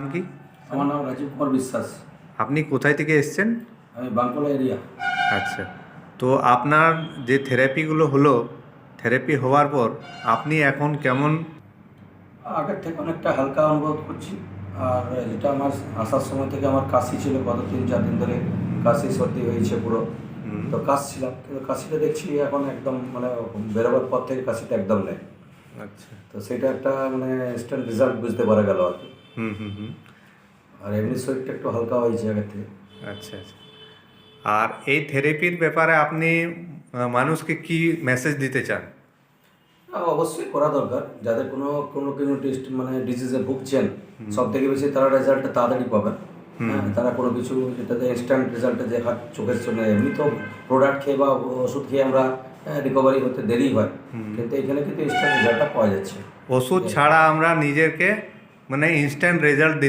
নাম কি আমার নাম রাজীব কুমার বিশ্বাস আপনি কোথায় থেকে এসছেন আমি বাঁকুড়া এরিয়া আচ্ছা তো আপনার যে থেরাপিগুলো হলো থেরাপি হওয়ার পর আপনি এখন কেমন আগের থেকে অনেকটা হালকা অনুভব করছি আর যেটা আমার আসার সময় থেকে আমার কাশি ছিল গত তিন চার দিন ধরে কাশি সর্দি হয়েছে পুরো তো কাশছিলাম কিন্তু কাশিটা দেখছি এখন একদম মানে বেরোবার পর থেকে কাশিটা একদম নেই আচ্ছা তো সেটা একটা মানে ইনস্ট্যান্ট রেজাল্ট বুঝতে পারা গেল আর কি হুম হুম আর এমনি শরীরটা একটু হালকা হইছে জায়গাতে আচ্ছা আচ্ছা আর এই থেরাপির ব্যাপারে আপনি মানসিক কি মেসেজ দিতে চান অবশ্যই কোরা দরকার যাতে কোনো কোনো টেস্ট মানে ডিজিজে বুঝছেন সব থেকে বেশি তার রেজাল্টটা তাড়াতাড়ি পাওয়া মানে তার কোনো কিছু যেটা ইনস্ট্যান্ট রেজাল্ট যে হাত চোখে চলে এমনি তো প্রোডাক্ট কেউ বা ওষুধ কি আমরা रिकवरी হতে দেরি হয় কিন্তু এই জন্য কিন্তু ইনস্ট্যান্ট যেটা পাওয়া যাচ্ছে ওষুধ ছাড়া আমরা নিজেদেরকে मैंने इनस्टेंट रिजल्ट दे